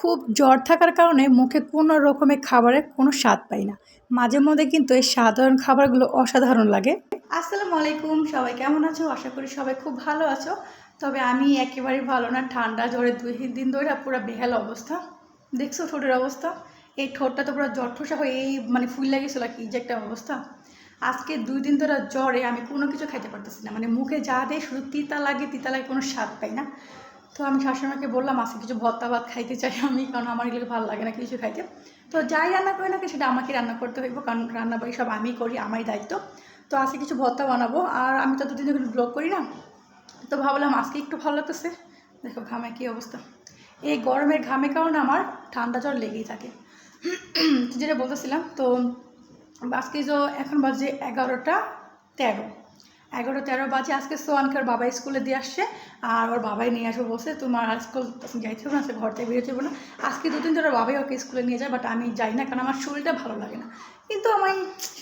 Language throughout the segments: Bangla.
খুব জ্বর থাকার কারণে মুখে কোনো রকমের খাবারের কোনো স্বাদ পাই না। মাঝে মধ্যে কিন্তু এই সাধারণ খাবারগুলো অসাধারণ লাগে। আসসালামু আলাইকুম, সবাই কেমন আছো? আশা করি সবাই খুব ভালো আছো। তবে আমি একেবারেই ভালো না, ঠান্ডা জ্বরে দুই দিন ধরে পুরো বেহাল অবস্থা। দেখছ ঠোঁটের অবস্থা? এই ঠোঁটটা তো পুরো জ্বর ঠোসা হয়ে এই মানে ফুল লাগিয়েছিল কি যে একটা অবস্থা। আজকে দুই দিন ধরে জ্বরে আমি কোনো কিছু খাইতে পারতেছি না। মানে মুখে যা দেয় শুধু তিতা লাগে তিতা লাগে কোনো স্বাদ পাই না। তো আমি শাশুড়িমাকে বললাম, আজকে কিছু ভর্তা ভাত খাইতে চাই আমি, কারণ আমার এগুলো ভালো লাগে না কিছু খাইতে। তো যাই রান্না করি না সেটা আমাকে রান্না করতে হইব, কারণ রান্না বাড়ি সব আমি করি, আমারই দায়িত্ব। তো আজকে কিছু ভর্তা বানাবো, আর আমি তো দুদিন ধরে ব্লগ করি না, তো ভাবলাম আজকে একটু ভালো লাগতেছে। দেখো ঘামে কী অবস্থা। এই গরমের ঘামে কারণে আমার ঠান্ডা জ্বর লেগেই থাকে। যেটা বলতেছিলাম, তো আজকে যে এখন বাজে এগারোটা তেরো। এগারো তেরো বাজে, আজকে সোয়ানকে বাবা স্কুলে দিয়ে আসছে, আর ওর বাবাই নিয়ে আসবে বসে। তোমার স্কুল যাইতে হবে না, সে ঘর থেকে বেরোতে হবে না। আজকে দুদিন ধরে বাবাই ওকে স্কুলে নিয়ে যায় বাট আমি যাই না, কারণ আমার শরীরটা ভালো লাগে না। কিন্তু আমি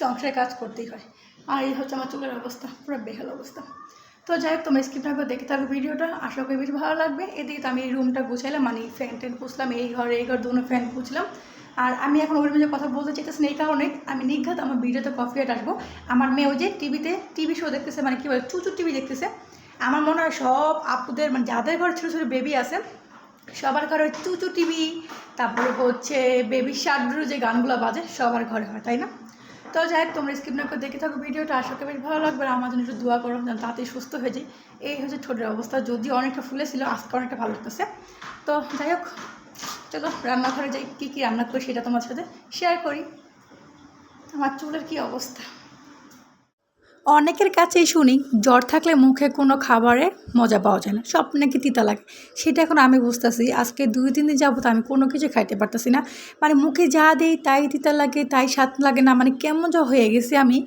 সংসারে কাজ করতেই হয়। আর এই হচ্ছে আমার চুলের অবস্থা, পুরো বেহাল অবস্থা। তো যাই হোক, তোমরা স্কিপ থাকবে দেখে থাকবে ভিডিওটা। আশা করি বেশি ভালো লাগবে। এদিকে তো আমি রুমটা গুছাইলাম মানে ফ্যান ট্যান পুষলাম এই ঘর এই ঘর, দুনো ফ্যান পুছলাম আর আমি এখন ওর কথা বলতে চাইতেছি এই কারণে আমি নিঘাত আমার ভিডিওতে কফি আট আসব। আমার মেয়েও যে টিভিতে টিভি শো দেখতেছে মানে কী বলে চুচু টিভি দেখতেছে। আমার মনে হয় সব আপুদের মানে যাদের ঘরে ছোটো ছোটো বেবি আছে, সবার ঘরে ওই চুচু টিভি তারপরে হচ্ছে বেবি শার্টগুলো যে গানগুলো বাজে, সবার ঘরে হয়, তাই না? তো যাই হোক, তোমরা স্কিপ না করে দেখে থাকো ভিডিওটা, আশা করি বেশ ভালো লাগবে। আমার জন্য একটু দোয়া করো, যেন তাড়াতাড়ি সুস্থ হয়ে যায় এই হচ্ছে ছোটোর অবস্থা যদি অনেকটা ফুলেছিল আজকে অনেকটা ভালো লাগতেছে। তো যাই হোক চলো, রান্নাঘরে যাই, কী কী রান্না করি সেটা তোমার সাথে শেয়ার করি। আমার চুলের কী অবস্থা? অনেকের কাছেই শুনি, জ্বর থাকলে মুখে কোনো খাবারে মজা পাওয়া যায় না, সব নাকি তিতা লাগে। সেটা এখন আমি বুঝতেছি, আজকে দুই, তিন দিন যাব তো আমি কোনো কিছু খাইতে পারতেছি না। মানে মুখে যা দেই তাই তিতা লাগে, তাই স্বাদ লাগে না মানে কেমন যা হয়ে গেছি আমি।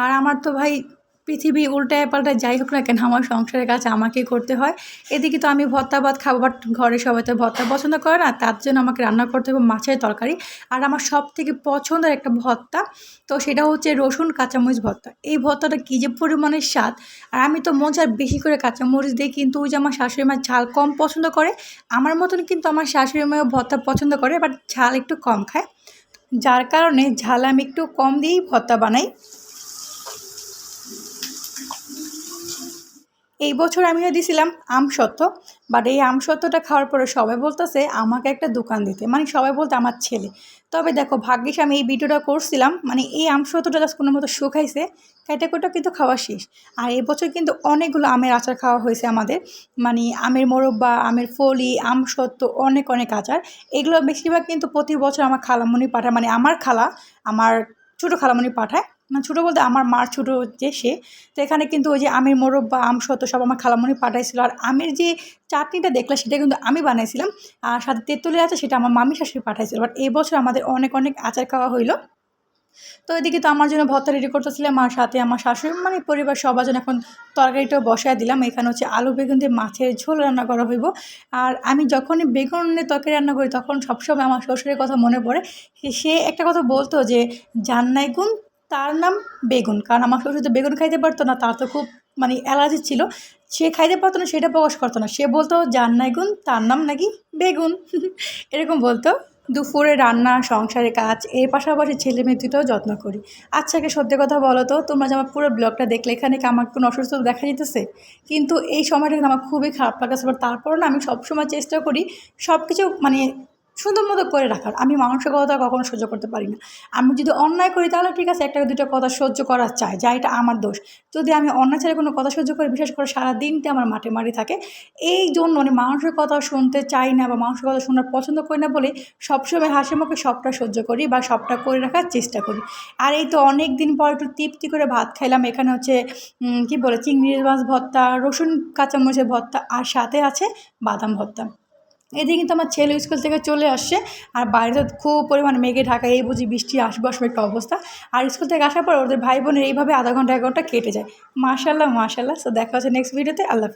আর আমার তো ভাই পৃথিবী উল্টায় পাল্টায় যাই হোক না কেন, আমার সংসারের কাজ আমাকেই করতে হয়। এদিকে তো আমি ভর্তা ভাত খাব বাট ঘরে সবাই তো ভর্তা পছন্দ করে না, তার জন্য আমাকে রান্না করতে হবে মাছের তরকারি। আর আমার সব থেকে পছন্দের একটা ভর্তা, তো সেটা হচ্ছে রসুন কাঁচামরিচ ভর্তা। এই ভর্তাটা কী যে পরিমাণের স্বাদ, আর আমি তো মজার বেশি করে কাঁচামরিচ দিই, কিন্তু ওই যে আমার শাশুড়ি মা ঝাল কম পছন্দ করে, আমার মতন কিন্তু আমার শাশুড়ি মাও ভর্তা পছন্দ করে বাট ঝাল একটু কম খায়। যার কারণে ঝাল আমি একটু কম দিয়েই ভর্তা বানাই। এই বছর আমিও দিছিলাম আমসত্ত্ব বাট এই আমসত্ত্বটা খাওয়ার পরে সবাই বলতেছে, আমাকে একটা দোকান দিতে। মানে সবাই বলতে, আমার ছেলে। তবে দেখো, ভাগ্যিস আমি এই ভিডিওটা করছিলাম মানে এই আমসত্ত্বটা জাস্ট কোনো মতো শুকাইছে ক্যাটাকোটা কিন্তু খাওয়া শেষ। আর এবছর কিন্তু অনেকগুলো আমের আচার খাওয়া হয়েছে আমাদের মানে আমের মোরব্বা, আমের ফলি আমসত্ত্ব অনেক অনেক আচার। এগুলো বেশিরভাগ কিন্তু প্রতি বছর আমার খালামণি পাঠায় মানে আমার খালা, আমার ছোটো খালামণি পাঠায় মানে ছোটো বলতে আমার মার ছোটো যে সে, তো এখানে কিন্তু ওই যে আমের মোরব বা আম শত সব আমার খালামণি পাঠাইছিল। আর আমের যে চাটনিটা দেখলাম সেটা কিন্তু আমি বানাইছিলাম। আর সাথে তেঁতুলি আছে সেটা আমার মামি শাশুড়ি পাঠাইছিল। বাট এই বছর আমাদের অনেক অনেক আচার খাওয়া হইল। তো এদিকে তো আমার জন্য ভর্তা রেডি করতেছিলাম আর সাথে আমার শাশুড়ি মানে পরিবার সবার জন্য এখন তরকারিটাও বসায় দিলাম। এখানে হচ্ছে আলু, বেগুন দিয়ে মাছের ঝোল রান্না করা হইব। আর আমি যখনই বেগুনের তরকারি রান্না করি, তখন সবসময় আমার শ্বশুরের কথা মনে পড়ে। সে একটা কথা বলতো যে, জান্নাই গুণ তার নাম বেগুন। কারণ আমার শ্বশুর তো বেগুন খাইতে পারতো না, তার তো খুব মানে অ্যালার্জি ছিল। সে খাইতে পারতো না, সেটা প্রকাশ করতো না। সে বলতো জান্নাই গুণ, তার নাম নাকি বেগুন। এরকম বলতো। দুপুরে রান্না, সংসারের কাজ, এর পাশাপাশি ছেলে মেয়ে দুটোও যত্ন করি। আচ্ছা কে সত্যি কথা বলো তো, তোমরা যে আমার পুরো ব্লগটা দেখলে, এখানে কি আমার কোনো অসুস্থতা দেখা যেতেছে কিন্তু এই সময়টা আমার খুবই খারাপ লাগাচ্ছে। বাট তারপরও না আমি সবসময় চেষ্টা করি সব কিছু মানে সুন্দর মতো করে রাখার। আমি মানুষের কথা কখনো সহ্য করতে পারি না। আমি যদি অন্যায় করি, তাহলে ঠিক আছে, একটা দুটো কথা সহ্য করার চাই, যা এটা আমার দোষ। যদি আমি অন্যায় ছাড়া কোনো কথা সহ্য করি, বিশেষ করে সারা দিনটা আমার মাঠে মারি থাকে, এই জন্য মানে মানুষের কথা শুনতে চাই না বা মানুষের কথা শোনার পছন্দ করি না বলে সবসময় হাসি মুখে সবটা সহ্য করি বা সবটা করে রাখার চেষ্টা করি। আর এই তো অনেক দিন পর একটু তৃপ্তি করে ভাত খাইলাম। এখানে হচ্ছে কি বলে, চিংড়ি মাছ ভর্তা, রসুন কাঁচামরিচের ভর্তা, আর সাথে আছে বাদাম ভর্তা। এদিকে কিন্তু আমার ছেলে স্কুল থেকে চলে আসছে। আর বাইরে তো খুব পরিমাণ মেঘে ঢাকা, এই বুঝি বৃষ্টি আসবে আসবে একটা অবস্থা। আর স্কুল থেকে আসার পর ওদের ভাই বোনের এইভাবে আধা ঘণ্টা, এক ঘণ্টা কেটে যায়। মাশাল্লাহ মাশাল্লাহ সো দেখা হচ্ছে নেক্সট ভিডিওতে আল্লাহ